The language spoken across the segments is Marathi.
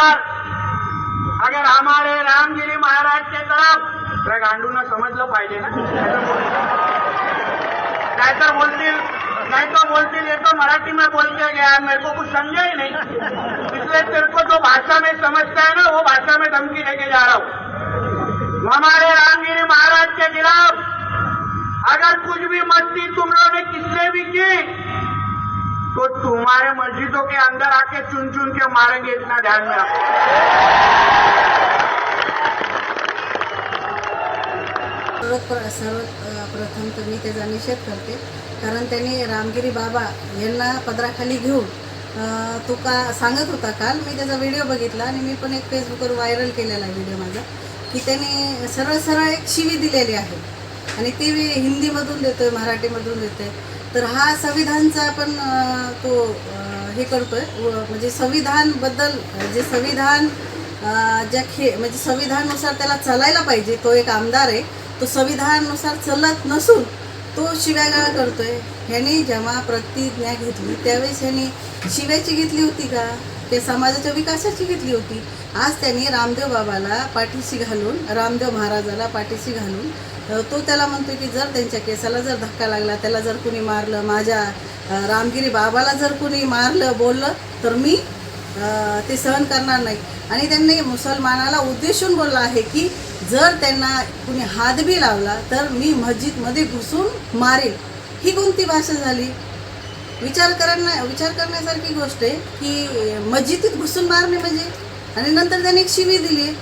बार अगर हमारे रामगिरी महाराज के तरफ़ त्या गांडूंना समजलं पाहिजे ना. नाहीतर बोलतील नहीं तो बोलतील, ये तो मराठी में बोल के गया मेरे को कुछ समझा ही नहीं. इसलिए तेरे को जो भाषा में समझता है ना, वो भाषा में धमकी देके जा रहा हूँ. हमारे रामगिरी महाराज के खिलाफ, अगर कुछ भी मस्ती तुम लोगों ने किसने भी की तो तुम्हारे मस्जिदों के अंदर आके चुन चुन के मारेंगे इतना ध्यान में रखो सर्व प्र- तर मी त्याचा निषेध करते. कारण त्यांनी रामगिरी बाबा यांना पदराखाली घेऊन तो का सांगत होता काल मी त्याचा व्हिडिओ बघितला आणि मी पण एक फेसबुकवर व्हायरल केलेला आहे व्हिडिओ माझा की त्यांनी सरळ सरळ एक शिवी दिलेली आहे. आणि ती मी हिंदीमधून देतोय मराठीमधून देतोय. तर हा संविधानचा आपण तो हे करतोय. व- म्हणजे संविधानबद्दल जे संविधान ज्या खे म्हणजे संविधानानुसार त्याला चालायला पाहिजे तो एक आमदार आहे. तो संविधानानुसार चालत नसून तो शिव्यागाळ करतोय. ह्यानी जेव्हा प्रतिज्ञा घेतली त्यावेळेस ह्यानी शिव्याची घेतली होती का? ते समाजाच्या विकासाची घेतली होती. आज त्यांनी रामदेव बाबाला पाठीशी घालून रामदेव महाराजाला पाठीशी घालून तो त्याला म्हणतो की जर त्यांच्या केसाला जर धक्का लागला त्याला जर कुणी मारलं माझ्या रामगिरी बाबाला जर कुणी मारलं बोललं तर मी ते सहन करणार नाही. आणि त्यांनी मुसलमानाला उद्देशून बोलला आहे की जर त्यांना कुणी हात बी लावला तर मी मस्जिदमध्ये घुसून मारेल ही कोणती भाषा झाली? विचार करण्या विचार करण्यासारखी गोष्ट आहे की मस्जिदीत घुसून मारणे म्हणजे? आणि नंतर त्यांनी एक शिवी दिली. आहे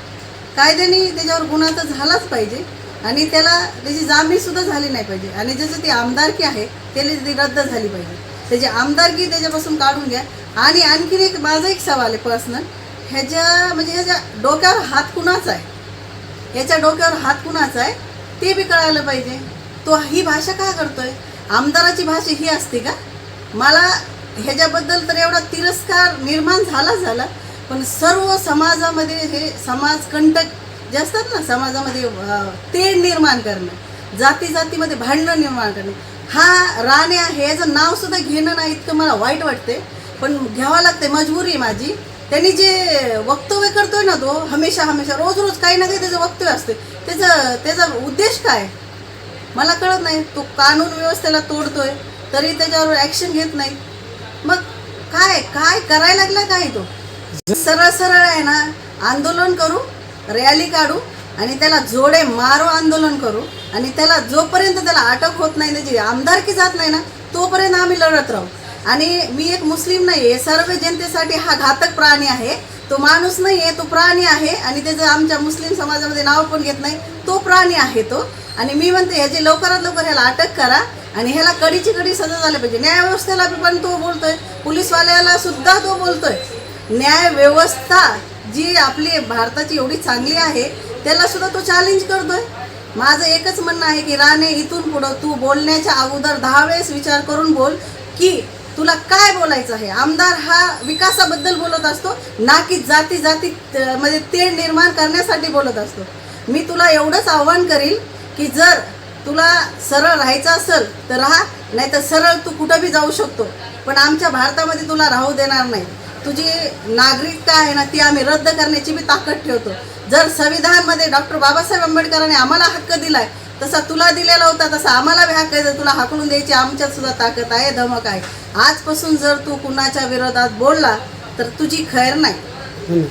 कायद्याने त्याच्यावर गुन्हा तर झालाच पाहिजे. आणि त्याला त्याची जामीनसुद्धा झाली नाही पाहिजे. आणि जसं ती आमदारकी आहे त्याला ती रद्द झाली पाहिजे. त्याची आमदारकी त्याच्यापासून काढून घ्या. आणि आणखीन एक माझा एक सवाल आहे पर्सनल ह्याच्या म्हणजे ह्याच्या डोक्यावर हात कुणाचा आहे? याच्या डोक्यावर हात कुणाचा आहे? ते बी कळायला पाहिजे. तो ही भाषा का करतोय? आमदाराची भाषा ही असते का? मला ह्याच्याबद्दल तर एवढा तिरस्कार निर्माण झाला झाला पण सर्व समाजामध्ये हे समाजकंटक जे असतात ना समाजामध्ये तेढ निर्माण करणं जाती जातीमध्ये भांडणं निर्माण करणे हा राण्या आहे याचं नाव सुद्धा घेणं नाही इतकं मला वाईट वाटते पण घ्यावं लागते मजबुरी आहे माझी. त्यांनी जे वक्तव्य करतोय ना तो हमेशा हमेशा रोज रोज काही ना काही त्याचं वक्तव्य असते त्याचं त्याचा उद्देश काय? मला कळत नाही. तो कानून व्यवस्थेला तोडतोय. तरी त्याच्यावर ॲक्शन घेत नाही मग काय काय करायला लागला काय तो? सरळ सरळ आहे ना आंदोलन करू रॅली काढू आणि त्याला जोडे मारो आंदोलन करू आणि त्याला जोपर्यंत त्याला अटक होत नाही त्याची आमदारकी जात नाही ना तोपर्यंत आम्ही लढत राहू. आणि मी एक मुस्लिम नाही आहे सर्व जनतेसाठी हा घातक प्राणी आहे. तो माणूस नाही आहे तो प्राणी आहे आणि त्याचं आमच्या मुस्लिम समाजामध्ये नाव पण घेत नाही तो प्राणी आहे तो. आणि मी म्हणते ह्याची लवकरात लवकर ह्याला अटक करा. आणि ह्याला कडीची कडी सजा झाली पाहिजे. न्यायव्यवस्थेला पण तो बोलतोय. पोलीसवाल्याला सुद्धा तो बोलतोय. न्याय व्यवस्था जी आपली भारताची एवढी चांगली आहे त्याला सुद्धा तो चॅलेंज करतोय. माझं एकच म्हणणं आहे की राणे इथून पुढं तू बोलण्याच्या अगोदर दहा वेळेस विचार करून बोल की तुला काय बोलायचं आहे? आमदार हा विकासाबद्दल बोलत असतो ना की जाती जाती म्हणजे ते निर्माण करण्यासाठी बोलत असतो. मी तुला एवढंच आव्हान करील की जर तुला सरळ राहायचं असेल तर राहा नाही तर सरळ तू कुठं बी जाऊ शकतो. पण आमच्या भारतामध्ये तुला राहू देणार नाही. तुझी नागरिकता आहे ना ती आम्ही रद्द करण्याची मी ताकद ठेवतो. जर संविधानमध्ये डॉक्टर बाबासाहेब आंबेडकरांनी आम्हाला हक्क दिलाय तसा तुला दिलेला होता तसा आम्हाला बी हक्क आहे. जर तुला हाकलून द्यायची आमच्यात सुद्धा ताकद आहे धमक आहे. आजपासून जर तू कुणाच्या विरोधात बोलला तर तुझी खैर नाही.